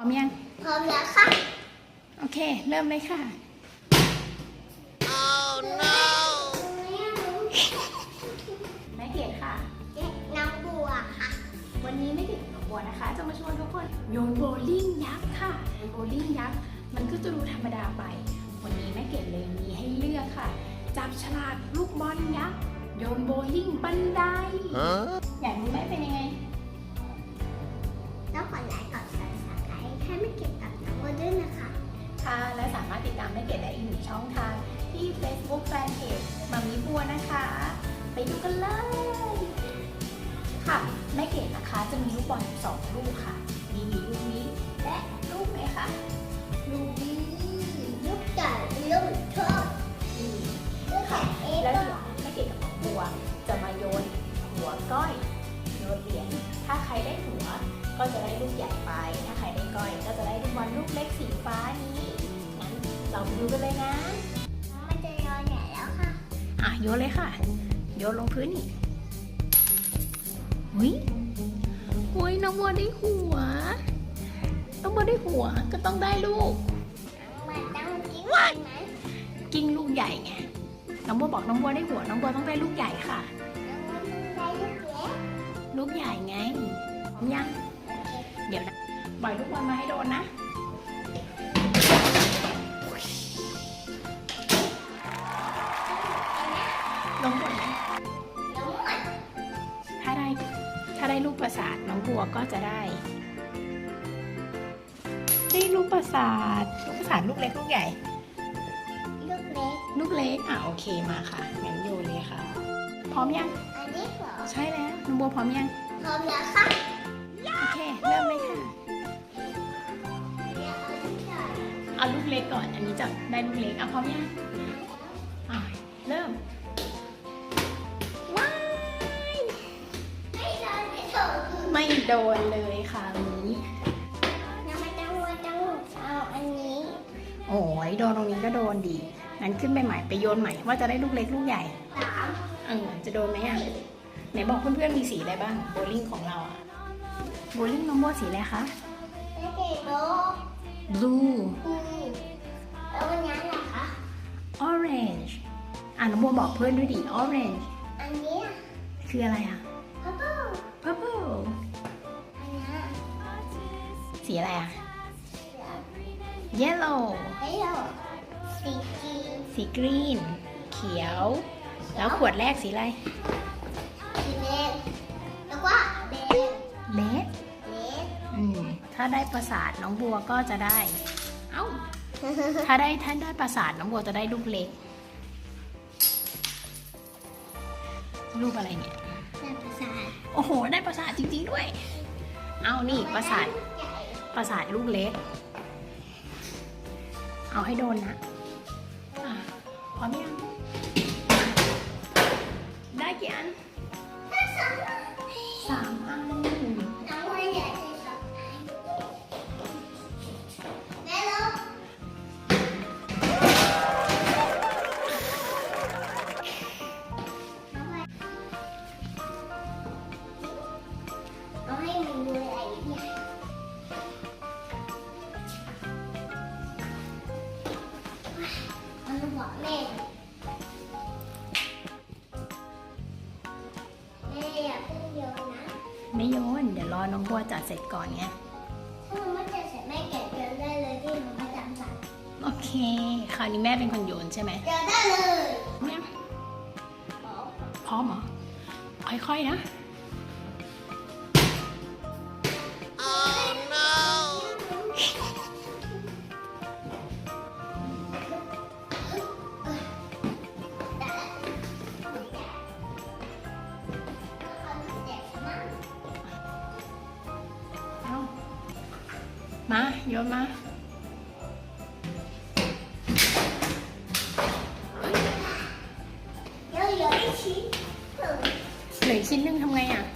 ร้อมยัง พร้อมแล้วค่ะ โอเค เริ่มเลยค่ะแม่เกดค่ะ น้ำบัวค่ะ วันนี้ไม่เกดกับบัวนะคะ จะมาชวนทุกคนโยนโบลิ่งยักษ์ค่ะโยนโบลิ่งยักษ์มันก็จะดูธรรมดาไป วันนี้แม่เกดเลยมีให้เลือกค่ะ จับฉลากลูกบอลยักษ์โยนโบลิ่งบันได อยากรู้ไหมเป็นยังไง กดได้อีกหนึ่งช่องทางที่ Facebook Fanpage มามีบัวนะคะ ไปดูกันเลย ค่ะแม่เกดนะคะจะมีลูกบอลสองลูกค่ะ มีลูกนี้และลูกไหนคะลูกนี้ลูกใหญ่ลูกชอบนี่ลูกใหญ่เอแล้วฟเดี๋ยวแม่เกดกับน้องบัวจะมาโยนหัวก้อยโยนเหรียญถ้าใครได้หัวก็จะได้ลูกใหญ่ไป ถ้าใครได้ก้อยก็จะได้ลูกบอลลูกเล็กสีฟ้านี้งั้น เราไปดูกันเลยนะ มันจะย้อนใหญ่แล้วค่ะ อะโยนเลยค่ะ โยนลงพื้นอีกหุยหุยน้องบัวได้หัวน้องบัวได้หัวก็ต้องได้ลูก มันต้องกินไหมกิ้งลูกใหญ่ไง น้องบัวบอกน้องบัวได้หัว น้องบัวต้องได้ลูกใหญ่ค่ะได้ลูกเล็กลูกใหญ่ไงพร้อมยัง เดี๋ยวนะปล่อยลูกบอลมาให้โดนนะ ได้ลูกประสาทน้องบัวก็จะได้ได้ลูกประสาทลูกประสาทลูกเล็กลูกใหญ่ ลูกเล็ก ลูกเล็กอะโอเคมาค่ะงั้นโยนเลยค่ะ พร้อมยัง อันนี้เหรอ ใช่แล้วน้องบัวพร้อมยัง พร้อมแล้วค่ะ โอเค เริ่มเลยค่ะเดี๋ยวเอาลูกใหญ่เอาลูกเล็กก่อน อันนี้จะได้ลูกเล็กเอาพร้อมยังอะเริ่ม โดนเลยค่ะวันนี้น้ำมันต้องวัวต้องเอาอันนี้ โอ้ยโดนตรงนี้ก็โดนดีงั้นขึ้นไปใหม่ไปโยนใหม่ว่าจะได้ลูกเล็กลูกใหญ่สามเออจะโดนไหมอะไหนบอกเพื่อนๆมีสีอะไรบ้างโบลิ่งของเราอะโบลิ่งน้องโบสีอะไรคะไม่เก็บโลก blue อืมแล้ววันนี้ล่ะคะ orange อะน้องโบบอกเพื่อนด้วยดิ orange อันเนี้ยคืออะไรอะ สีอะไรอะ yellow เฮ้ยเราสีจีสีกรีน เขียว แล้วขวดแรกสีอะไร สีเล็กแล้วก็เบนเลดเล็กอืม ถ้าได้ประสาทน้องบัวก็จะได้ เอ้า ถ้าได้ท่านได้ประสาทน้องบัวจะได้ลูกเล็กลูกอะไรเนี่ยแบบภาษาโอ้โห ได้ประสาทจริงๆด้วย เอานี่ประสาทใหญ่ ประสาทลูกเล็ก เอาให้โดนนะอะพร้อมยัง ได้กี่อันสามอัน ไม่โยน เดี๋ยวรอน้องบัวจัดเสร็จก่อนไงถ้ามันไม่จะเสร็จแม่เก็บเจอได้เลยที่มันไม่จำสั่งโอเค คราวนี้แม่เป็นคนโยนใช่ไหมเจอได้เลยเนี่ยบอกพร้อมเหรอ ค่อยๆนะเมาโยนมาเย